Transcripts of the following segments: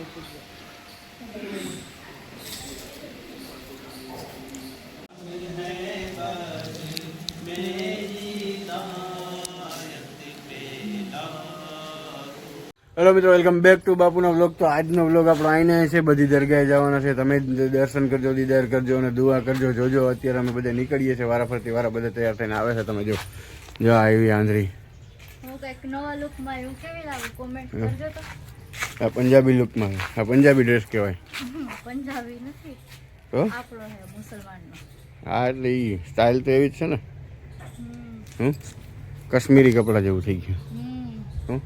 Hello મિત્રો welcome back to બાપુનો vlog તો આજનો વ્લોગ આપણો આઈને છે, બધી દરગાહે જવાના છે. તમે દર્શન કરજો, દીદાર કરજો અને દુઆ કરજો, જોજો. અત્યારે અમે બધા નીકળીએ છીએ વારા ફરતી વારા બધા તૈયાર થઈને આવે છે. તમે જો જો આવી આંધળી. હું કંઈક નવા લુકમાં એવું કેવી લાગુ? કોમેન્ટ કરજો તો. આ પંજાબી લુકમાં આ પંજાબી ડ્રેસ કહેવાય. પંજાબી નથી. તો આપણો હે મુસલમાનનો. હા એટલે એ સ્ટાઇલ તો એવી જ છે ને. હમ, કશ્મીરી કપડાં જેવું થઈ ગયું. હમ.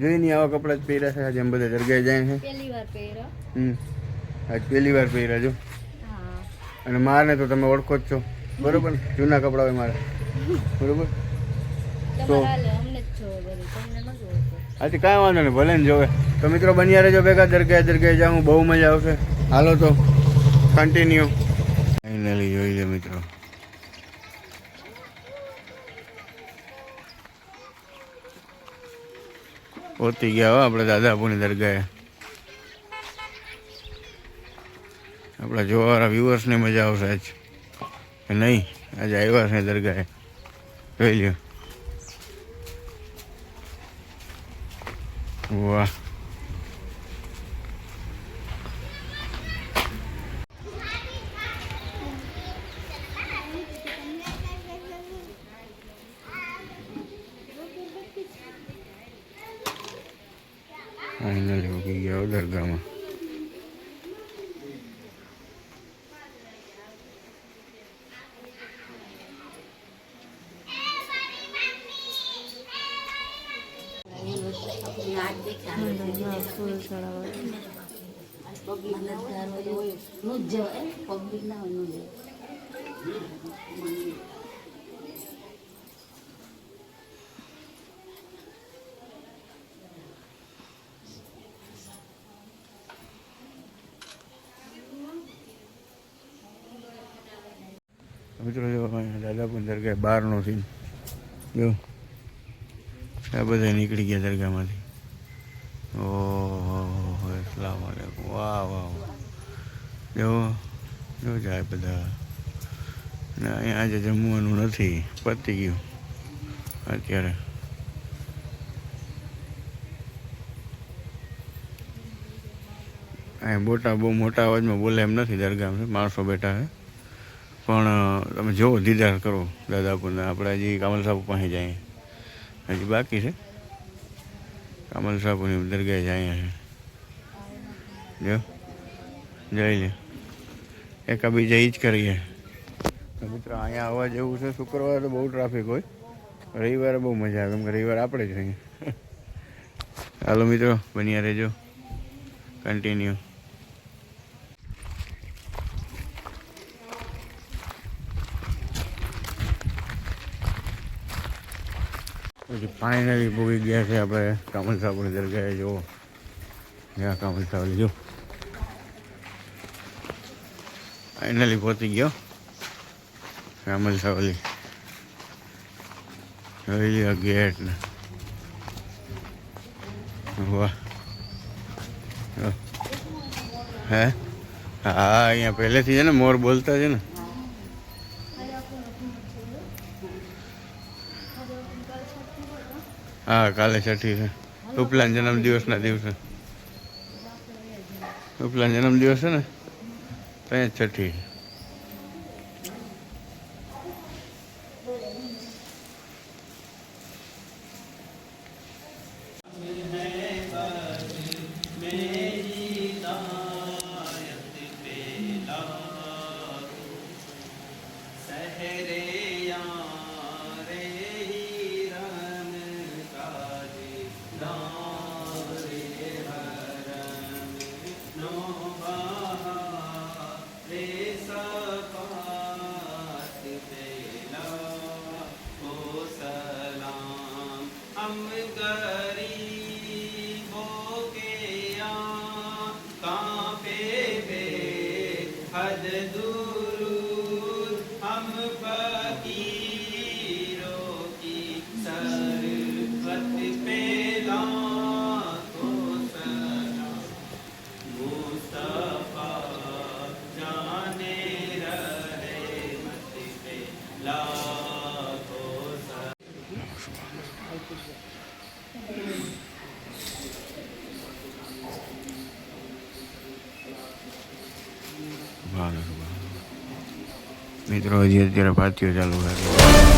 જોઈ નહીં આવા કપડાં જ પહેર્યા છે? આજે એમ બધા જગ્યાએ જાય છે. પહેલી વાર પહેર્યો. હમ. આજ પહેલી વાર પહેર્યા જો. હા. અને મારને તો તમે ઓળખો જ છો. બરોબર ને? જૂના કપડાં હોય મારે. બરોબર? તો અમને જ છો તમને ન આજે કાંઈ વાંધો નહીં, ભલે ને જોવે. તો મિત્રો બન્યા રહેજો ભેગા, દરગાહ દરગાહ જાઉં, બહુ મજા આવશે. હાલો તો કન્ટિન્યુ ફાઇનલી જોઈ લે મિત્રો. પહોંચી ગયા આપણે દાદાપુરની દરગાહે. આપણા જોવાવાળા વ્યુઅર્સને મજા આવશે આજ. નહીં, આજે આવ્યા છે દરગાહે. જોઈ લ્યો. વાહ ફાઇનલી ઉગી ગયા હો દરગાહમાં મિત્રો જો પણ દરગાહ બહારનો સીન જો આ બધા નીકળી ગયા દરગાહમાંથી. જો જો જાય બધા. ને અહીંયા આજે જમવાનું નથી, પતી ગયું અત્યારે. અહીંયા મોટા બહુ મોટા અવાજમાં બોલે એમ નથી દરગાહમાં, માણસો બેઠા છે. પણ તમે જુઓ દીદાર કરો, દાદાપુરના. આપણે હજી કામલ સાહેબ પાસે જાય હજી બાકી છે. કામલ સાહેબની દરગાહ જાય છે જો, જઈ લે. એકા બીજા ઈ જ કરીએ. તો મિત્રો, અહીંયા આવવા જેવું છે, શુક્રવારે તો બહુ ટ્રાફિક હોય. રવિવારે બહુ મજા આવે, કેમ કે રવિવારે આપણે જ રહીએ. હાલો મિત્રો, બન્યા રહેજો. કન્ટિન્યુ પછી ફાઇનલી ભોગી ગયા છે આપણે કામલ સાહેબની દરગાહે, જુઓ. ત્યાં કામલ સાહેબ જો ફાઇનલી પહોંચી ગયો. કામલ સાવલી. લ્યો ગેટ ને. વાહ. હે. હા? અહીંયા પહેલેથી છે ને મોર બોલતા છે ને. હા, કાલે છઠ્ઠી છે. ઉપલાન જન્મદિવસના દિવસે. ઉપલાન જન્મદિવસ છે ને? જ છઠ્ઠી हद दूर हम फकीरों મિત્રો હજી અત્યારે પાર્ટીઓ ચાલુ છે.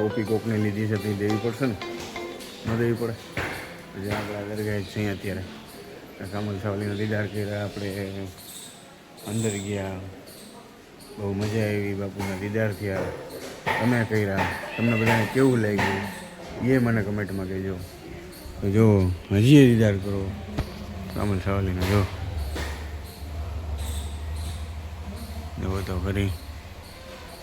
ટોપી કોકને લીધી છે ત્યાં દેવી પડશે ને? ન દેવી પડે? પછી આપણે આગળ ગયા છીએ અત્યારે. કામલ સાવલીનો દીદાર કર્યા, આપણે અંદર ગયા. બહુ મજા આવી બાપુના દીદાર થયા. તમે કર્યા. તમને બધાને કેવું લાગ્યું? એ મને કમેન્ટમાં કહેજો. જો, હજી એ દીદાર કરો. કમલ સાવલીનો જો. જુઓ તો ખરી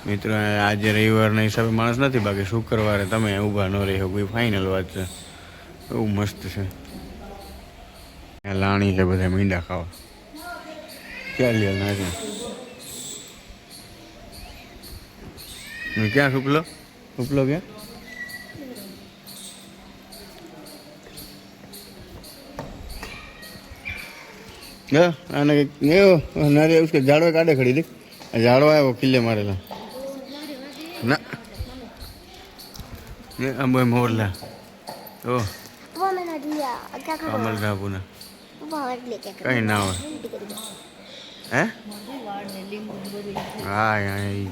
મિત્રો, આજે રવિવારના હિસાબે માણસ નથી બાકી, શુક્રવારે તમે ઊભા ન રહી શકો ફાઇનલ વાત છે. એવું મસ્ત છે. લાણી છે બધા મીંડા ખાવા. ચાલી નાખે? ક્યાં સુપલો સુપલો ક્યાં? આને કંઈક એવું નારી કે જાડવા કાઢે ખડી દે જાડવા આવ્યો કિલ્લે મારેલા. किले मारेला ना ये अब मोरला ओ वो मैंने दिया क्या खा कमल साहब ने बहुत लेके કઈ ના હોય હે હા હા એ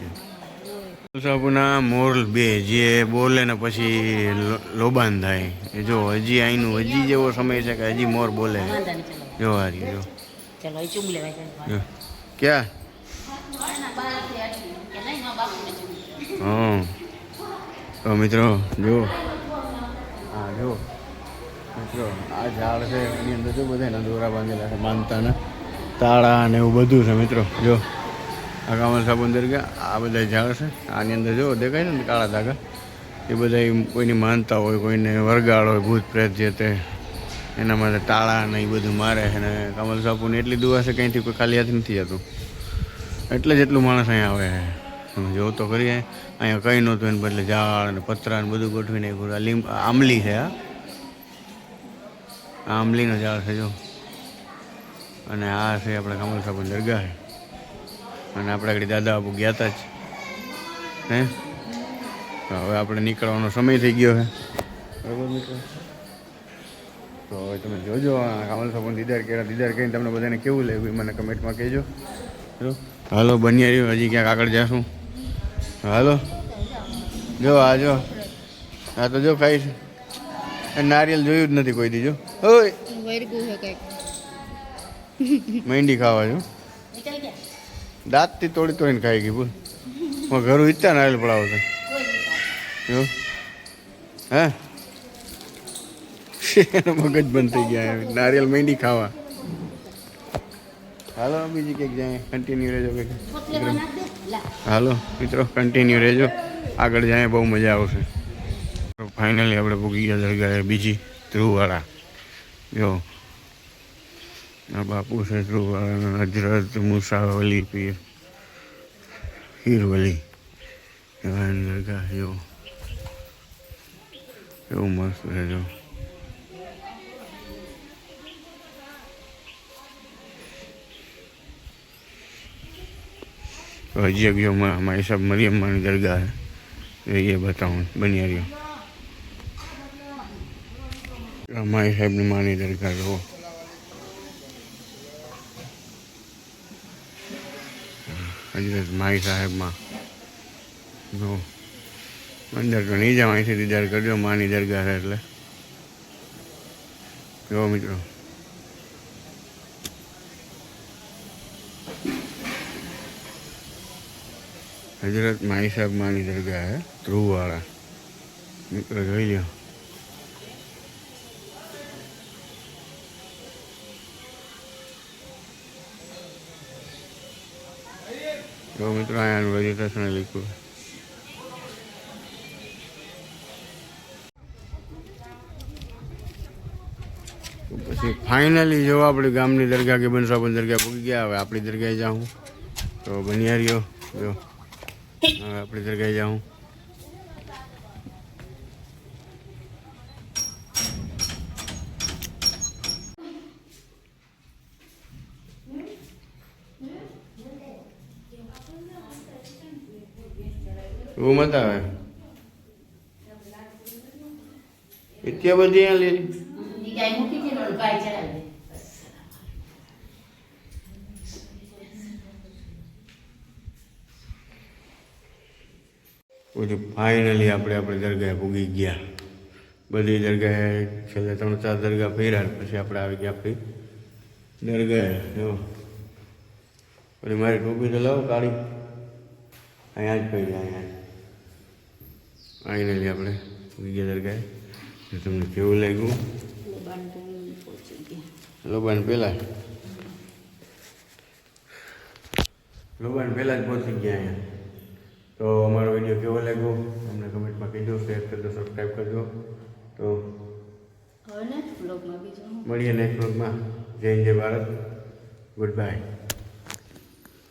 જ સાબુના મોર બે જે બોલે ને પછી લો- લોબાન થાય એ જો હજી અહીંનું હજી જેવો સમય છે કે હજી મોર બોલે જો હારી જો ચલો એ ચૂમ લેવાય છે જો ક્યાં હા. તો મિત્રો જો હા જો મિત્રો, આ ઝાડ છે, એની અંદર જો બધા દોરા બાંધેલા છે, માનતાના તાળા ને એવું બધું છે, મિત્રો. જો આ કામલ અંદર ગયા, આ બધા ઝાડ છે. આની અંદર જો દેખાય ને કાળા ધાગા? એ બધા કોઈની માનતા હોય, કોઈને વરગાળ હોય, ભૂત પ્રેત જે તે, એના માટે તાળા ને એ બધું મારે અને કમલ સાપુને એટલી દુવા છે કંઈથી કોઈ ખાલી હાથ નથી જતું. એટલે જ એટલું માણસ અહીંયા આવે તમે જો તો કરીએ. અહીંયા કંઈ નહોતું એને બદલે ઝાડ અને પતરા ને બધું ગોઠવીને નાખ્યું આ આ આંબલી છે આ આંબલીનો ઝાડ છે, જો. અને આ છે આપણે કમલ સાબુ દરગાહ છે. અને આપણે આગળ દાદા બાપુ ગયા હતા જ. હે? હવે આપણે નીકળવાનો સમય થઈ ગયો છે. બરાબર મિત્રો? તો હવે તમે જોજો કમલ સાબુન દીદાર કર્યા દીદાર કરીને તમને બધાને કેવું લાગ્યું મને કમેન્ટમાં કહેજો. હાલો બની રહ્યું. હજી ક્યાંક આગળ જાશું. હાલો. જો આ જો. આ તો જો ખાઈ છે. નારિયેલ જોયું જ નથી કોઈ દીજો ઓય. મહેંદી ખાવા જો. દાંતથી તોડી તોડીને ખાઈ ગઈ બોલ. હું ઘરું ઈચ્છા નારિયેલ પડાવો છે. જો. હે? એનો મગજ બંધ થઈ ગયા નારિયેલ મહેંદી ખાવા. હાલો બીજી કંઈક જાય. કન્ટિન્યુ રહેજો કંઈક હાલો, મિત્રો કન્ટિન્યુ રહેજો. આગળ જાય, બહુ મજા આવશે. ફાઇનલી આપણે ભૂગી ગયા દરગાહે બીજી ધ્રુવવાળા. જો બાપુ છે ધ્રુવવાળા હજરત મુસાવલી પીર હીરવલી એવા દરગાહ જો, એવું મસ્ત છે, જો. તો હજી એક જો મા- મારી સાહેબ મરિયમ માની દરગાહ છે એ બતાવું બની રહ્યો આ મારી સાહેબની માની દરગાહ જુઓ હજરત માઈ સાહેબમાં જો અંદર તો નહીં જાવ અહીંથી દીદાર કરજો માની દરગાહ છે એટલે જો મિત્રો હજરત માઈ સાહેબ માની દરગાહ હે, ધ્રુવવાળા. મિત્રો જોઈ લો જો મિત્રો અહીંયાનું રજીસ્ટ્રેશન લખ્યું પછી ફાઇનલી જો આપણે ગામની દરગાહ કે બનસાબન દરગાહ પૂકી ગયા, હવે આપણી દરગાહે જાઉં. તો બનિયારીઓ જો. હવે આપણી જગ્યાએ જાઉં. રૂમ હતા હવે એટલી બધી અહીંયા લીધી ઈ ગાય મૂકી દે ને ઓલું ગાય ચડાવી દે પછી ફાઇનલી આપણે આપણે દરગાહે પૂગી ગયા. બધી દરગાહે છેલ્લે ત્રણ ચાર દરગાહ ફેર્યા પછી આપણે આવી ગયા આપણી દરગાહે પછી મારી ટોપી તો લાવો કાળી. અહીંયા જ પડી અહીંયા ફાઇનલી આપણે પૂગી ગયા દરગાહે. તમને કેવું લાગ્યું? લોબાન પહેલાં? લોબાન પહેલાં જ પહોંચી ગયા અહીંયા. તો અમારો વીડિયો કેવો લાગ્યો? અમને કમેન્ટમાં કહેજો શેર કરજો સબસ્ક્રાઈબ કરજો. તો મળીએ નેક્સ્ટ બ્લોગમાં જય જય ભારત. Good bye